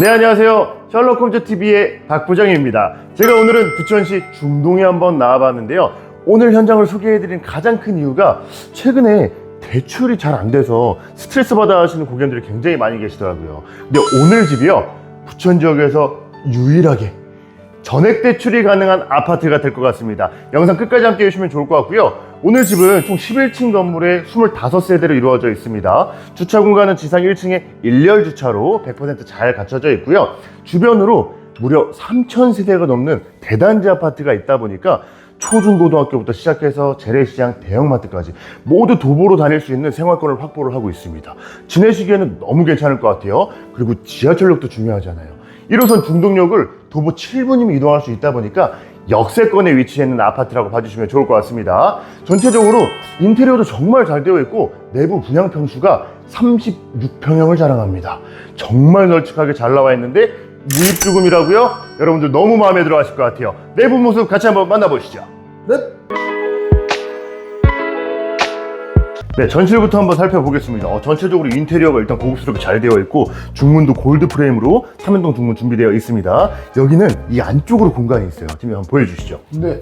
네 안녕하세요 셜록 홈즈 TV의 박부장입니다. 제가 오늘은 부천시 중동에 한번 나와봤는데요. 오늘 현장을 소개해드린 가장 큰 이유가 최근에 대출이 잘 안 돼서 스트레스 받아 하시는 고객님들이 굉장히 많이 계시더라고요. 근데 오늘 집이요 부천 지역에서 유일하게 전액 대출이 가능한 아파트가 될 것 같습니다. 영상 끝까지 함께 해주시면 좋을 것 같고요. 오늘 집은 총 11층 건물에 25세대로 이루어져 있습니다. 주차 공간은 지상 1층에 일렬 주차로 100%잘 갖춰져 있고요. 주변으로 무려 3,000세대가 넘는 대단지 아파트가 있다 보니까 초중고등학교부터 시작해서 재래시장, 대형마트까지 모두 도보로 다닐 수 있는 생활권을 확보를 하고 있습니다. 지내시기에는 너무 괜찮을 것 같아요. 그리고 지하철역도 중요하잖아요. 1호선 중동역을 도보 7분이면 이동할 수 있다 보니까 역세권에 위치해 있는 아파트라고 봐주시면 좋을 것 같습니다. 전체적으로 인테리어도 정말 잘 되어 있고 내부 분양 평수가 36평형을 자랑합니다. 정말 널찍하게 잘 나와 있는데 무입주금이라고요? 여러분들 너무 마음에 들어 하실 것 같아요. 내부 모습 같이 한번 만나보시죠. 네. 네, 전실부터 한번 살펴보겠습니다. 어, 전체적으로 인테리어가 일단 고급스럽게 잘 되어 있고 중문도 골드 프레임으로 3연동 중문 준비되어 있습니다. 여기는 이 안쪽으로 공간이 있어요. 지금 한번 보여주시죠. 네.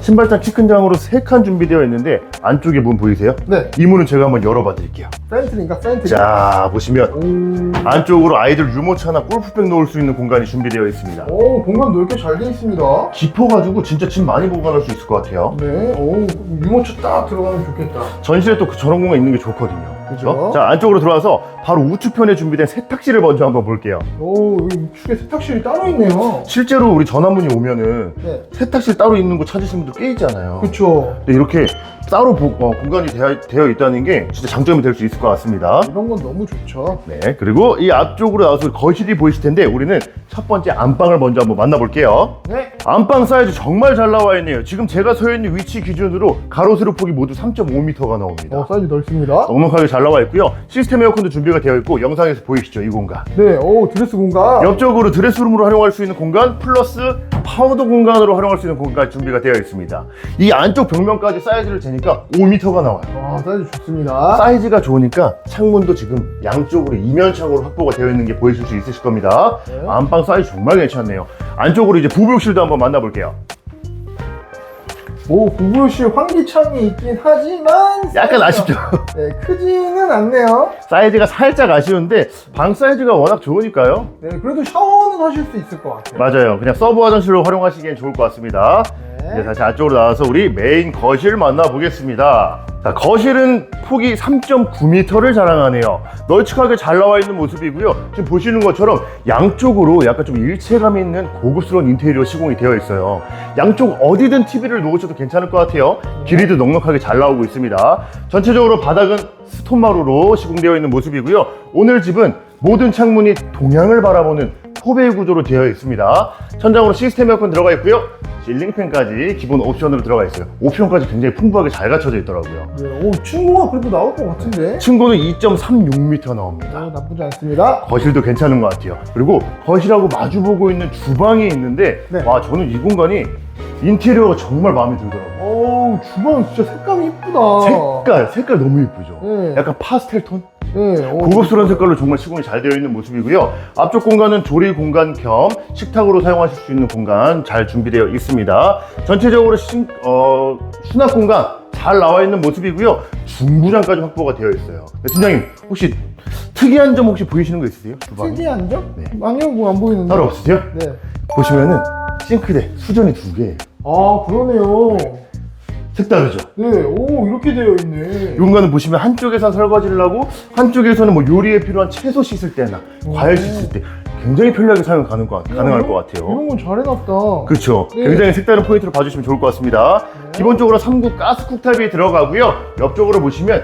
신발장 키큰 장으로 3칸 준비되어 있는데 안쪽에 문 보이세요? 네. 이 문은 제가 한번 열어봐 드릴게요. 팬트리인가 팬트리. 자, 보시면 오. 안쪽으로 아이들 유모차나 골프백 놓을 수 있는 공간이 준비되어 있습니다. 오 공간 넓게 잘 돼 있습니다. 깊어가지고 진짜 짐 많이 보관할 수 있을 것 같아요. 네. 오 유모차 딱 들어가면 좋겠다. 전실에 또그 저런 공간 있는 게 좋거든요. 그죠? 그죠? 자, 안쪽으로 들어와서 바로 우측편에 준비된 세탁실을 먼저 한번 볼게요. 오 여기 우측에 세탁실이 따로 있네요. 실제로 우리 전화문이 오면은 네. 세탁실 따로 있는 거 찾으시는 분들 꽤 있잖아요. 그쵸. 근데 이렇게 따로 보- 어, 공간이 되어, 되어 있다는 게 진짜 장점이 될 수 있을 것 같습니다. 이런 건 너무 좋죠. 네, 그리고 이 앞쪽으로 나와서 거실이 보이실 텐데 우리는 첫 번째 안방을 먼저 한번 만나볼게요. 네. 안방 사이즈 정말 잘 나와 있네요. 지금 제가 서 있는 위치 기준으로 가로 세로 폭이 모두 3.5m가 나옵니다. 어 사이즈 넓습니다. 넉넉하게 잘 나와 있고요. 시스템 에어컨도 준비가 되어 있고 영상에서 보이시죠 이 공간. 네. 오 드레스 공간. 옆쪽으로 드레스룸으로 활용할 수 있는 공간 플러스 파우더 공간으로 활용할 수 있는 공간 준비가 되어 있습니다. 이 안쪽 벽면까지 사이즈를 재니까 5m가 나와요. 아 사이즈 좋습니다. 사이즈가 좋으니까 창문도 지금 양쪽으로 이면창으로 확보가 되어 있는 게 보이실 수 있으실 겁니다. 네. 안방 사이즈 정말 괜찮네요. 안쪽으로 이제 부부욕실도 한번 만나볼게요. 오 부부실 환기창이 있긴 하지만 약간 사이즈가- 아쉽죠? 네 크지는 않네요. 사이즈가 살짝 아쉬운데 방 사이즈가 워낙 좋으니까요. 네 그래도 샤워는 하실 수 있을 것 같아요. 맞아요. 그냥 서브 화장실로 활용하시기엔 좋을 것 같습니다. 네. 이제 다시 안쪽으로 나와서 우리 메인 거실 만나보겠습니다. 자, 거실은 폭이 3.9m를 자랑하네요. 널찍하게 잘 나와 있는 모습이고요. 지금 보시는 것처럼 양쪽으로 약간 좀 일체감 있는 고급스러운 인테리어 시공이 되어 있어요. 양쪽 어디든 TV를 놓으셔도 괜찮을 것 같아요. 길이도 넉넉하게 잘 나오고 있습니다. 전체적으로 바닥은 스톤마루로 시공되어 있는 모습이고요. 오늘 집은 모든 창문이 동향을 바라보는 포베이 구조로 되어 있습니다. 천장으로 시스템 에어컨 들어가 있고요. 실링팬까지 기본 옵션으로 들어가 있어요. 옵션까지 굉장히 풍부하게 잘 갖춰져 있더라고요. 네, 오 친구가 그래도 나올 것 같은데. 층고는 2.36m 나옵니다. 어, 나쁘지 않습니다. 거실도 괜찮은 것 같아요. 그리고 거실하고 마주보고 있는 주방이 있는데 네. 와 저는 이 공간이 인테리어가 정말 마음에 들더라고요. 오 주방 진짜 색감이 이쁘다. 색깔 색깔 너무 예쁘죠. 네. 약간 파스텔 톤? 네, 오, 고급스러운 색깔로 정말 시공이 잘 되어 있는 모습이고요. 앞쪽 공간은 조리 공간 겸 식탁으로 사용하실 수 있는 공간 잘 준비되어 있습니다. 전체적으로 신- 어, 수납 공간 잘 나와 있는 모습이고요. 중구장까지 확보가 되어 있어요. 네, 팀장님 혹시 특이한 점 혹시 보이시는 거 있으세요? 주방에? 특이한 점? 네. 아니요, 뭐 안 보이는데. 따로 없으세요? 네. 보시면은 싱크대 수전이 두 개예요. 아 그러네요. 색다르죠? 네, 오 이렇게 되어 있네. 이 공간은 보시면 한쪽에서 설거지를 하고 한쪽에서는 뭐 요리에 필요한 채소 씻을 때나 과일 씻을 때 굉장히 편리하게 사용 가능, 가능할 것 같아요. 이런 건 잘 해놨다. 그렇죠. 네. 굉장히 색다른 포인트로 봐주시면 좋을 것 같습니다. 기본적으로 3구 가스 쿡탑이 들어가고요. 옆쪽으로 보시면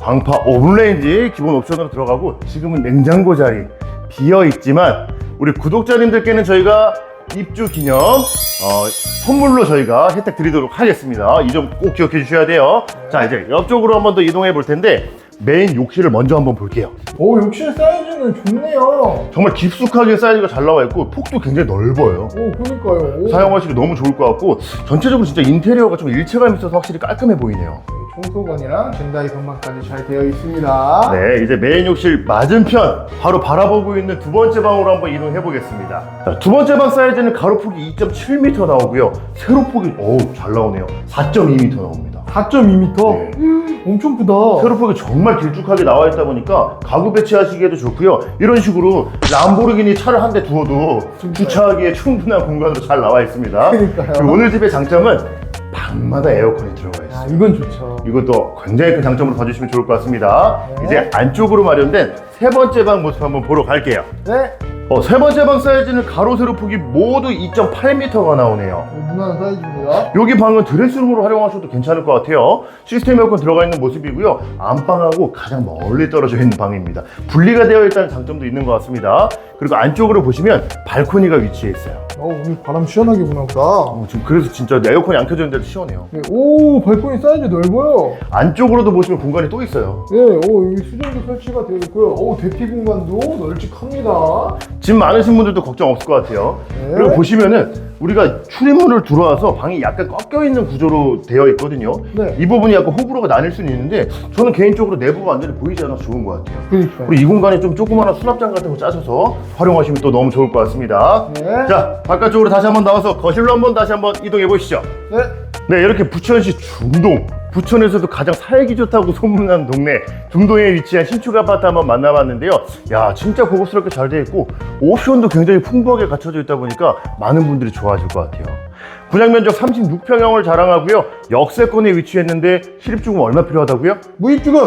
광파 오븐레인지 기본 옵션으로 들어가고 지금은 냉장고 자리 비어 있지만 우리 구독자님들께는 저희가 입주 기념 어, 선물로 저희가 혜택 드리도록 하겠습니다. 이 점 꼭 기억해 주셔야 돼요. 자 이제 옆쪽으로 한 번 더 이동해 볼 텐데 메인 욕실을 먼저 한번 볼게요. 오 욕실 사이즈는 좋네요. 정말 깊숙하게 사이즈가 잘 나와 있고 폭도 굉장히 넓어요. 오 그니까요. 오. 사용하시기 너무 좋을 것 같고 전체적으로 진짜 인테리어가 좀 일체감이 있어서 확실히 깔끔해 보이네요. 네, 청소관이랑 젠다이 건망까지 잘 되어 있습니다. 네, 이제 메인 욕실 맞은편 바로 바라보고 있는 두 번째 방으로 한번 이동해 보겠습니다. 자, 두 번째 방 사이즈는 가로폭이 2.7m 나오고요. 세로폭이 어우 잘 나오네요. 4.2m 나옵니다. 4.2m. 네. 엄청 크다. 세로폭이 정말 길쭉하게 나와 있다 보니까 가구 배치하시기에도 좋고요. 이런 식으로 람보르기니 차를 한 대 두어도 주차하기에 충분한 공간으로 잘 나와 있습니다. 그러니까요. 오늘 집의 장점은 방마다 에어컨이 들어가 있어요. 아 이건 좋죠. 이것도 굉장히 큰 장점으로 봐주시면 좋을 것 같습니다. 네. 이제 안쪽으로 마련된 세 번째 방 모습 한번 보러 갈게요. 네. 어, 세 번째 방 사이즈는 가로 세로 폭이 모두 2.8m가 나오네요. 어, 무난한 사이즈입니다. 여기 방은 드레스룸으로 활용하셔도 괜찮을 것 같아요. 시스템 에어컨 들어가 있는 모습이고요. 안방하고 가장 멀리 떨어져 있는 방입니다. 분리가 되어 있다는 장점도 있는 것 같습니다. 그리고 안쪽으로 보시면 발코니가 위치해 있어요. 어 오늘 바람 시원하게 부나 보다. 어, 지금 그래서 진짜 에어컨이 안 켜져 있는데도 시원해요. 네, 오 발코니 사이즈 넓어요. 안쪽으로도 보시면 공간이 또 있어요. 네, 오 여기 수전도 설치가 되어 있고요. 오 대피 공간도 널찍합니다. 집 많으신 분들도 걱정 없을 것 같아요. 네. 그리고 보시면은 우리가 출입문을 들어와서 방이 약간 꺾여 있는 구조로 되어 있거든요. 네. 이 부분이 약간 호불호가 나뉠 수는 있는데 저는 개인적으로 내부가 완전히 보이지 않아서 좋은 것 같아요. 그러니까요. 그리고 이 공간에 좀 조그마한 수납장 같은 거 짜셔서 활용하시면 또 너무 좋을 것 같습니다. 네. 자, 바깥쪽으로 다시 한번 나와서 거실로 한번 다시 한번 이동해 보시죠. 네. 네, 이렇게 부천시 중동. 부천에서도 가장 살기 좋다고 소문난 동네 중동에 위치한 신축 아파트 한번 만나봤는데요. 야, 진짜 고급스럽게 잘돼 있고 옵션도 굉장히 풍부하게 갖춰져 있다 보니까 많은 분들이 좋아하실 것 같아요. 분양 면적 36평형을 자랑하고요. 역세권에 위치했는데 실입주금 얼마 필요하다고요? 무입주금.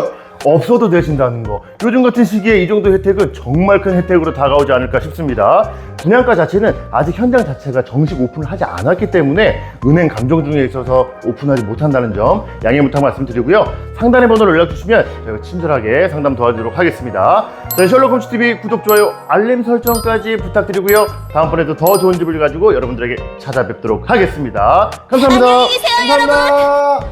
없어도 되신다는 거. 요즘 같은 시기에 이 정도 혜택은 정말 큰 혜택으로 다가오지 않을까 싶습니다. 분양가 자체는 아직 현장 자체가 정식 오픈을 하지 않았기 때문에 은행 감정 중에 있어서 오픈하지 못한다는 점 양해 부탁 말씀드리고요. 상단의 번호로 연락 주시면 저희가 친절하게 상담 도와드리도록 하겠습니다. 저희 셜록홈스 TV 구독, 좋아요, 알림 설정까지 부탁드리고요. 다음번에도 더 좋은 집을 가지고 여러분들에게 찾아뵙도록 하겠습니다. 감사합니다. 감사합니다.